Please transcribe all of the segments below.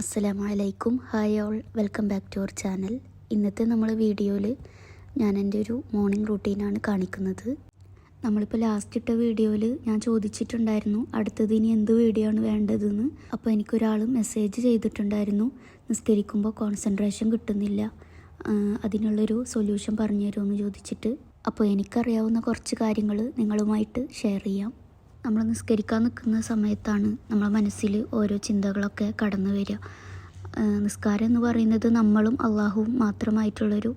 അസ്സലാമു അലൈക്കും hi all welcome back to our channel ഇന്നത്തെ നമ്മൾ വീഡിയോയിൽ ഞാൻ എന്റെ ഒരു മോർണിംഗ് റൂട്ടീനാണ് കാണിക്കുന്നത്. നമ്മളിപ്പോൾ ലാസ്റ്റ് ഇട്ട വീഡിയോയിൽ ഞാൻ ചോദിച്ചിട്ടുണ്ടായിരുന്നു അടുത്തത് ഇനി എന്ത് വീഡിയോ ആണ് വേണ്ടതെന്ന്? അപ്പോൾ എനിക്കൊരാൾ മെസ്സേജ് ചെയ്തിട്ടുണ്ടായിരുന്നു നിസ്കരിക്കുമ്പോൾ കോൺസെൻട്രേഷൻ കിട്ടുന്നില്ല. അതിനുള്ളൊരു സൊല്യൂഷൻ പറഞ്ഞു തരുമെന്ന് ചോദിച്ചിട്ട്. അപ്പോൾ എനിക്കറിയാവുന്ന കുറച്ച് കാര്യങ്ങൾ നിങ്ങളുമായിട്ട് ഷെയർ ചെയ്യാം. നമ്മൾ നിസ്കരിക്കാൻ നിൽക്കുന്ന സമയത്താണ് നമ്മളെ മനസ്സിൽ ഓരോ ചിന്തകളൊക്കെ കടന്നു വരിക. നിസ്കാരം എന്ന് പറയുന്നത് നമ്മളും അള്ളാഹുവും മാത്രമായിട്ടുള്ളൊരു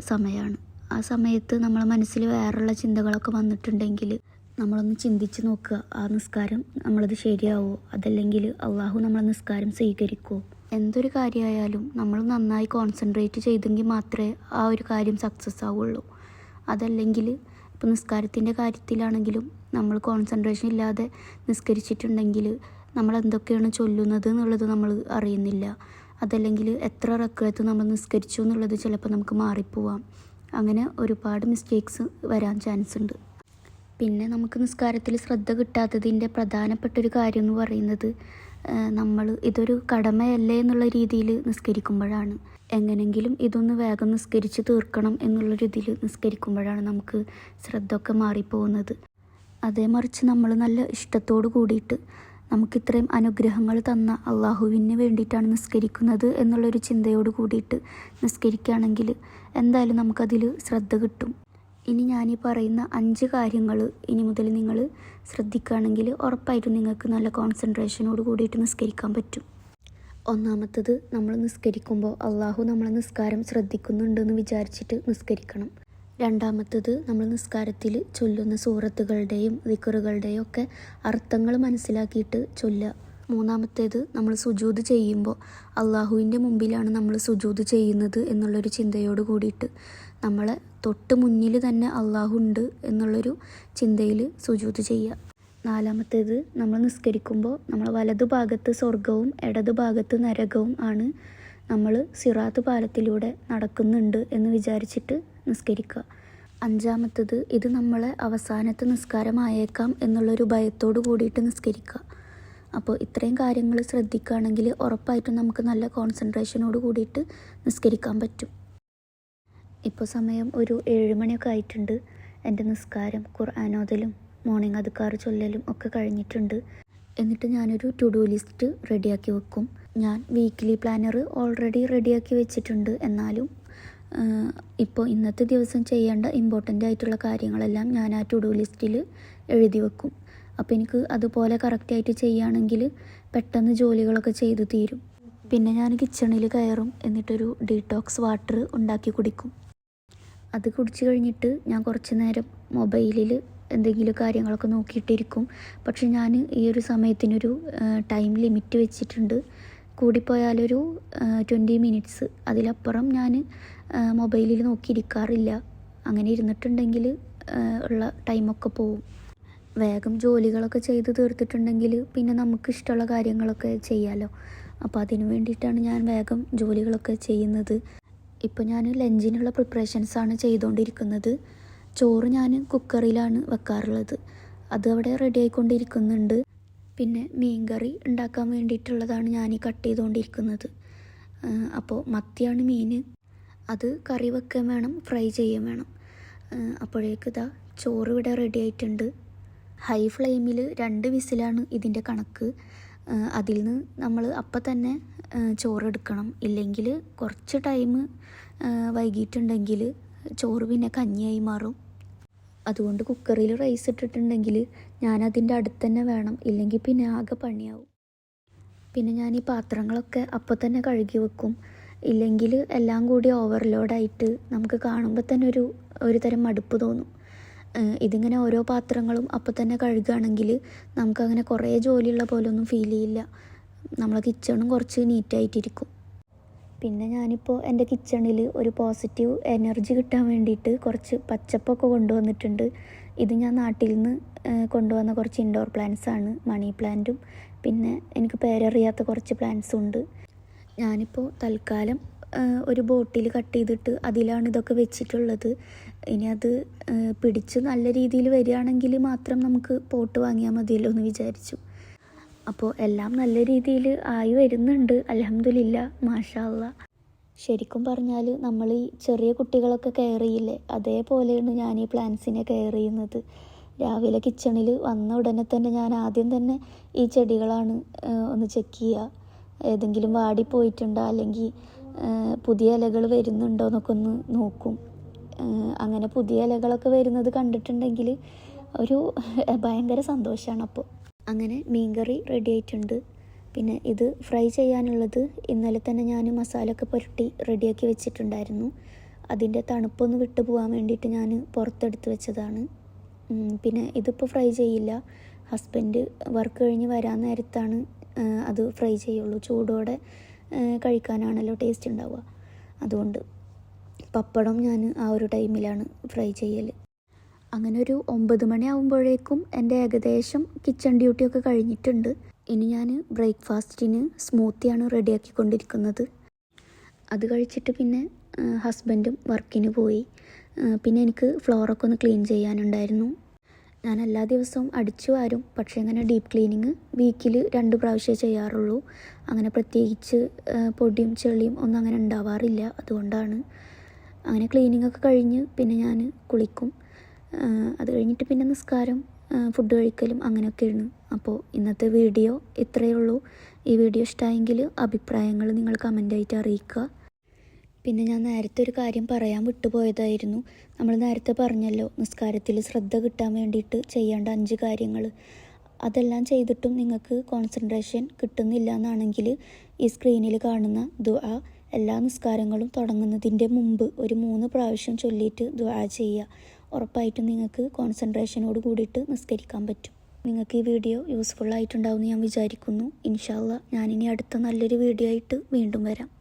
സമയമാണ്. ആ സമയത്ത് നമ്മളെ മനസ്സിൽ വേറെയുള്ള ചിന്തകളൊക്കെ വന്നിട്ടുണ്ടെങ്കിൽ നമ്മളൊന്ന് ചിന്തിച്ച് നോക്കുക. ആ നിസ്കാരം നമ്മളത് ശരിയാവോ? അതല്ലെങ്കിൽ അള്ളാഹു നമ്മളെ നിസ്കാരം സ്വീകരിക്കുമോ എന്തൊരു കാര്യമായാലും നമ്മൾ നന്നായി കോൺസെൻട്രേറ്റ് ചെയ്തെങ്കിൽ മാത്രമേ ആ ഒരു കാര്യം സക്സസ് ആവുള്ളൂ. അതല്ലെങ്കിൽ ഇപ്പോൾ നിസ്കാരത്തിന്റെ കാര്യത്തിലാണെങ്കിലും നമ്മൾ കോൺസെൻട്രേഷൻ ഇല്ലാതെ നിസ്കരിച്ചിട്ടുണ്ടെങ്കിൽ നമ്മൾ എന്തൊക്കെയാണ് ചൊല്ലുന്നത് എന്നുള്ളത് നമ്മൾ അറിയുന്നില്ല. അതല്ലെങ്കിൽ എത്ര റക്കത്ത് നമ്മൾ നിസ്കരിച്ചു എന്നുള്ളത് ചിലപ്പോൾ നമുക്ക് മാറിപ്പോവാം. അങ്ങനെ ഒരുപാട് മിസ്റ്റേക്സ് വരാൻ ചാൻസ് ഉണ്ട്. പിന്നെ നമുക്ക് നിസ്കാരത്തിൽ ശ്രദ്ധ കിട്ടാത്തതിന്റെ പ്രധാനപ്പെട്ടൊരു കാര്യം എന്ന് പറയുന്നത് നമ്മൾ ഇതൊരു കടമയല്ലേ എന്നുള്ള രീതിയിൽ നിസ്കരിക്കുമ്പോഴാണ്. എങ്ങനെങ്കിലും ഇതൊന്ന് വേഗം നിസ്കരിച്ച് തീർക്കണം എന്നുള്ളൊരു ഇതിൽ നിസ്കരിക്കുമ്പോഴാണ് നമുക്ക് ശ്രദ്ധ ഒക്കെ മാറിപ്പോകുന്നത്. അതേ മറിച്ച് നമ്മൾ നല്ല ഇഷ്ടത്തോടു കൂടിയിട്ട് നമുക്കിത്രയും അനുഗ്രഹങ്ങൾ തന്ന അള്ളാഹുവിന് വേണ്ടിയിട്ടാണ് നിസ്കരിക്കുന്നത് എന്നുള്ളൊരു ചിന്തയോട് കൂടിയിട്ട് നിസ്കരിക്കുകയാണെങ്കിൽ എന്തായാലും നമുക്കതിൽ ശ്രദ്ധ കിട്ടും. ഇനി ഞാൻ ഈ പറയുന്ന അഞ്ച് കാര്യങ്ങൾ ഇനി മുതൽ നിങ്ങൾ ശ്രദ്ധിക്കുകയാണെങ്കിൽ ഉറപ്പായിട്ടും നിങ്ങൾക്ക് നല്ല കോൺസെൻട്രേഷനോട് കൂടിയിട്ട് നിസ്കരിക്കാൻ പറ്റും. ഒന്നാമത്തത് നമ്മൾ നിസ്കരിക്കുമ്പോൾ അള്ളാഹു നമ്മളെ നിസ്കാരം ശ്രദ്ധിക്കുന്നുണ്ടെന്ന് വിചാരിച്ചിട്ട് നിസ്കരിക്കണം. രണ്ടാമത്തത് നമ്മൾ നിസ്കാരത്തിൽ ചൊല്ലുന്ന സൂറത്തുകളുടെയും ദിക്കറുകളുടെയും ഒക്കെ അർത്ഥങ്ങൾ മനസ്സിലാക്കിയിട്ട് ചൊല്ലുക. മൂന്നാമത്തേത് നമ്മൾ സുജൂത് ചെയ്യുമ്പോൾ അള്ളാഹുവിന്റെ മുമ്പിലാണ് നമ്മൾ സുജൂത് ചെയ്യുന്നത് എന്നുള്ളൊരു ചിന്തയോട് കൂടിയിട്ട് നമ്മളെ തൊട്ട് മുന്നിൽ തന്നെ അള്ളാഹു ഉണ്ട് എന്നുള്ളൊരു ചിന്തയിൽ സുജൂത് ചെയ്യുക. നാലാമത്തേത് നമ്മൾ നിസ്കരിക്കുമ്പോൾ നമ്മൾ വലതു ഭാഗത്ത് സ്വർഗവും ഇടതു ഭാഗത്ത് നരകവും ആണ് നമ്മൾ സിറാത്ത് പാലത്തിലൂടെ നടക്കുന്നുണ്ട് എന്ന് വിചാരിച്ചിട്ട് നിസ്കരിക്കുക. അഞ്ചാമത്തത് ഇത് നമ്മളെ അവസാനത്തെ നിസ്കാരമായേക്കാം എന്നുള്ളൊരു ഭയത്തോട് കൂടിയിട്ട് നിസ്കരിക്കുക. അപ്പോൾ ഇത്രയും കാര്യങ്ങൾ ശ്രദ്ധിക്കുകയാണെങ്കിൽ ഉറപ്പായിട്ടും നമുക്ക് നല്ല കോൺസെൻട്രേഷനോട് കൂടിയിട്ട് നിസ്കരിക്കാൻ പറ്റും. ഇപ്പോൾ സമയം ഒരു ഏഴ് മണിയൊക്കെ ആയിട്ടുണ്ട്. എന്റെ നിസ്കാരം ഖുർആാനോദലും മോർണിംഗ് അതുക്കാർ ചൊല്ലലും ഒക്കെ കഴിഞ്ഞിട്ടുണ്ട്. എന്നിട്ട് ഞാനൊരു ടു ഡു ലിസ്റ്റ് റെഡിയാക്കി വെക്കും. ഞാൻ വീക്ക്ലി പ്ലാനർ ഓൾറെഡി റെഡിയാക്കി വെച്ചിട്ടുണ്ട്. എന്നാലും ഇപ്പോൾ ഇന്നത്തെ ദിവസം ചെയ്യേണ്ട ഇമ്പോർട്ടന്റ് ആയിട്ടുള്ള കാര്യങ്ങളെല്ലാം ഞാൻ ആ ടു ഡു ലിസ്റ്റിൽ എഴുതി വെക്കും. അപ്പോൾ എനിക്ക് അതുപോലെ കറക്റ്റായിട്ട് ചെയ്യുകയാണെങ്കിൽ പെട്ടെന്ന് ജോലികളൊക്കെ ചെയ്തു തീരും. പിന്നെ ഞാൻ കിച്ചണിൽ കയറും. എന്നിട്ടൊരു ഡീടോക്സ് വാട്ടർ ഉണ്ടാക്കി കുടിക്കും. അത് കുടിച്ചു കഴിഞ്ഞിട്ട് ഞാൻ കുറച്ച് നേരം മൊബൈലിൽ എന്തെങ്കിലും കാര്യങ്ങളൊക്കെ നോക്കിയിട്ടിരിക്കും. പക്ഷെ ഞാൻ ഈ ഒരു സമയത്തിനൊരു ടൈം ലിമിറ്റ് വെച്ചിട്ടുണ്ട്. കൂടിപ്പോയാലൊരു ട്വന്റി മിനിറ്റ്സ് അതിലപ്പുറം ഞാൻ മൊബൈലിൽ നോക്കിയിരിക്കാറില്ല. അങ്ങനെ ഇരുന്നിട്ടുണ്ടെങ്കിൽ ഉള്ള ടൈമൊക്കെ പോവും. വേഗം ജോലികളൊക്കെ ചെയ്ത് തീർത്തിട്ടുണ്ടെങ്കിൽ പിന്നെ നമുക്ക് ഇഷ്ടമുള്ള കാര്യങ്ങളൊക്കെ ചെയ്യാമല്ലോ അപ്പോൾ അതിനു വേണ്ടിയിട്ടാണ് ഞാൻ വേഗം ജോലികളൊക്കെ ചെയ്യുന്നത്. ഇപ്പോൾ ഞാൻ ലഞ്ചിനുള്ള പ്രിപ്പറേഷൻസാണ് ചെയ്തുകൊണ്ടിരിക്കുന്നത്. ചോറ് ഞാൻ കുക്കറിലാണ് വെക്കാറുള്ളത്. അത് അവിടെ റെഡി ആയിക്കൊണ്ടിരിക്കുന്നുണ്ട്. പിന്നെ മീൻകറി ഉണ്ടാക്കാൻ വേണ്ടിയിട്ടുള്ളതാണ് ഞാൻ ഈ കട്ട് ചെയ്തുകൊണ്ടിരിക്കുന്നത് അപ്പോൾ മത്തിയാണ് മീൻ. അത് കറി വെക്കാൻ വേണം ഫ്രൈ ചെയ്യാൻ വേണം. അപ്പോഴേക്ക് ഇതാ ചോറ് ഇവിടെ റെഡി ആയിട്ടുണ്ട്. ഹൈ ഫ്ലെയിമിൽ രണ്ട് വിസിലാണ് ഇതിന്റെ കണക്ക്. അതിൽ നിന്ന് നമ്മൾ അപ്പം തന്നെ ചോറ് ചോറെടുക്കണം. ഇല്ലെങ്കിൽ കുറച്ച് ടൈം വൈകിട്ടുണ്ടെങ്കിൽ ചോറ് പിന്നെ കഞ്ഞിയായി മാറും. അതുകൊണ്ട് കുക്കറിൽ റൈസ് ഇട്ടിട്ടുണ്ടെങ്കിൽ ഞാൻ അതിന്റെ അടുത്ത് തന്നെ വേണം. ഇല്ലെങ്കിൽ പിന്നെ ആകെ പണിയാവും. പിന്നെ ഞാൻ ഈ പാത്രങ്ങളൊക്കെ അപ്പോൾ തന്നെ കഴുകി വെക്കും. ഇല്ലെങ്കിൽ എല്ലാം കൂടി ഓവർലോഡായിട്ട് നമുക്ക് കാണുമ്പോൾ തന്നെ ഒരു ഒരു തരം മടുപ്പ് തോന്നും. ഇതിങ്ങനെ ഓരോ പാത്രങ്ങളും അപ്പോൾ തന്നെ കഴുകുകയാണെങ്കിൽ നമുക്കങ്ങനെ കുറേ ജോലിയുള്ള പോലൊന്നും ഫീൽ ചെയ്യില്ല. നമ്മളെ കിച്ചണും കുറച്ച് നീറ്റായിട്ടിരിക്കും പിന്നെ ഞാനിപ്പോൾ എന്റെ കിച്ചണിൽ ഒരു പോസിറ്റീവ് എനർജി കിട്ടാൻ വേണ്ടിയിട്ട് കുറച്ച് പച്ചപ്പൊക്കെ കൊണ്ടുവന്നിട്ടുണ്ട്. ഇത് ഞാൻ നാട്ടിൽ നിന്ന് കൊണ്ടുവന്ന കുറച്ച് ഇൻഡോർ പ്ലാന്റ്സ് ആണ് മണി പ്ലാന്റും പിന്നെ എനിക്ക് പേരറിയാത്ത കുറച്ച് പ്ലാന്റ്സും ഉണ്ട്. ഞാനിപ്പോൾ തൽക്കാലം ഒരു ബോട്ടിൽ കട്ട് ചെയ്തിട്ട് അതിലാണ് ഇതൊക്കെ വെച്ചിട്ടുള്ളത്. ഇനി അത് പിടിച്ച് നല്ല രീതിയിൽ വരികയാണെങ്കിൽ മാത്രം നമുക്ക് പോട്ട് വാങ്ങിയാൽ മതിയല്ലോ എന്ന് വിചാരിച്ചു. അപ്പോൾ എല്ലാം നല്ല രീതിയിൽ ആയി വരുന്നുണ്ട്. അലഹമില്ല മാഷാല്ല ശരിക്കും പറഞ്ഞാൽ നമ്മൾ ഈ ചെറിയ കുട്ടികളൊക്കെ കെയർ ചെയ്യില്ലേ അതേപോലെയാണ് ഞാൻ ഈ പ്ലാന്റ്സിനെ കെയർ ചെയ്യുന്നത് രാവിലെ കിച്ചണിൽ വന്ന ഉടനെ തന്നെ ഞാൻ ആദ്യം തന്നെ ഈ ചെടികളാണ് ഒന്ന് ചെക്ക് ചെയ്യുക ഏതെങ്കിലും വാടിപ്പോയിട്ടുണ്ടോ അല്ലെങ്കിൽ പുതിയ ഇലകൾ വരുന്നുണ്ടോ എന്നൊക്കെ ഒന്ന് നോക്കും. അങ്ങനെ പുതിയ ഇലകളൊക്കെ വരുന്നത് കണ്ടിട്ടുണ്ടെങ്കിൽ ഒരു ഭയങ്കര സന്തോഷമാണ് അപ്പോൾ അങ്ങനെ മീൻകറി റെഡി ആയിട്ടുണ്ട്. പിന്നെ ഇത് ഫ്രൈ ചെയ്യാനുള്ളത് ഇന്നലെ തന്നെ ഞാൻ മസാല ഒക്കെ പുരട്ടി റെഡിയാക്കി വെച്ചിട്ടുണ്ടായിരുന്നു. അതിന്റെ തണുപ്പൊന്ന് വിട്ടു പോകാൻ വേണ്ടിയിട്ട് ഞാൻ പുറത്തെടുത്ത് വെച്ചതാണ്. പിന്നെ ഇതിപ്പോൾ ഫ്രൈ ചെയ്യില്ല. ഹസ്ബൻഡ് വർക്ക് കഴിഞ്ഞ് വരാൻ നേരത്താണ് അത് ഫ്രൈ ചെയ്യുള്ളൂ. ചൂടോടെ കഴിക്കാനാണല്ലോ ടേസ്റ്റ് ഉണ്ടാവുക. അതുകൊണ്ട് പപ്പടം ഞാൻ ആ ഒരു ടൈമിലാണ് ഫ്രൈ ചെയ്യൽ അങ്ങനെ ഒരു ഒമ്പത് മണി ആകുമ്പോഴേക്കും എന്റെ ഏകദേശം കിച്ചൺ ഡ്യൂട്ടിയൊക്കെ കഴിഞ്ഞിട്ടുണ്ട്. ഇനി ഞാൻ ബ്രേക്ക്ഫാസ്റ്റിന് സ്മൂത്തിയാണ് റെഡിയാക്കിക്കൊണ്ടിരിക്കുന്നത്. അത് കഴിച്ചിട്ട് പിന്നെ ഹസ്ബൻഡും വർക്കിന് പോയി. പിന്നെ എനിക്ക് ഫ്ലോറൊക്കെ ഒന്ന് ക്ലീൻ ചെയ്യാനുണ്ടായിരുന്നു. ഞാൻ എല്ലാ ദിവസവും അടിച്ചു വാരും. പക്ഷേ അങ്ങനെ ഡീപ്പ് ക്ലീനിങ് വീക്കിൽ രണ്ട് പ്രാവശ്യമേ ചെയ്യാറുള്ളൂ. അങ്ങനെ പ്രത്യേകിച്ച് പൊടിയും ചെളിയും ഒന്നും അങ്ങനെ ഉണ്ടാവാറില്ല. അതുകൊണ്ടാണ്. അങ്ങനെ ക്ലീനിങ് ഒക്കെ കഴിഞ്ഞ് പിന്നെ ഞാൻ കുളിക്കും. അത് കഴിഞ്ഞിട്ട് പിന്നെ നിസ്കാരം ഫുഡ് കഴിക്കലും അങ്ങനെയൊക്കെയാണ്. അപ്പോൾ ഇന്നത്തെ വീഡിയോ ഇത്രയേ ഉള്ളൂ. ഈ വീഡിയോ ഇഷ്ടമായെങ്കിൽ അഭിപ്രായങ്ങൾ നിങ്ങൾ കമന്റായിട്ട് അറിയിക്കുക. പിന്നെ ഞാൻ നേരത്തെ ഒരു കാര്യം പറയാൻ വിട്ടുപോയതായിരുന്നു. നമ്മൾ നേരത്തെ പറഞ്ഞല്ലോ നിസ്കാരത്തിൽ ശ്രദ്ധ കിട്ടാൻ വേണ്ടിയിട്ട് ചെയ്യേണ്ട അഞ്ച് കാര്യങ്ങൾ. അതെല്ലാം ചെയ്തിട്ടും നിങ്ങൾക്ക് കോൺസെൻട്രേഷൻ കിട്ടുന്നില്ല എന്നാണെങ്കിൽ ഈ സ്ക്രീനിൽ കാണുന്ന ദുആ എല്ലാ നിസ്കാരങ്ങളും തുടങ്ങുന്നതിന്റെ മുമ്പ് ഒരു മൂന്ന് പ്രാവശ്യം ചൊല്ലിയിട്ട് ദുആ ചെയ്യുക. ഉറപ്പായിട്ടും നിങ്ങൾക്ക് കോൺസെൻട്രേഷനോട് കൂടിയിട്ട് നിസ്കരിക്കാൻ പറ്റും. നിങ്ങൾക്ക് ഈ വീഡിയോ യൂസ്ഫുൾ ആയിട്ടുണ്ടാവുമെന്ന് ഞാൻ വിചാരിക്കുന്നു. ഇൻഷാല്ല ഞാനിനി അടുത്ത നല്ലൊരു വീഡിയോ ആയിട്ട് വീണ്ടും വരാം.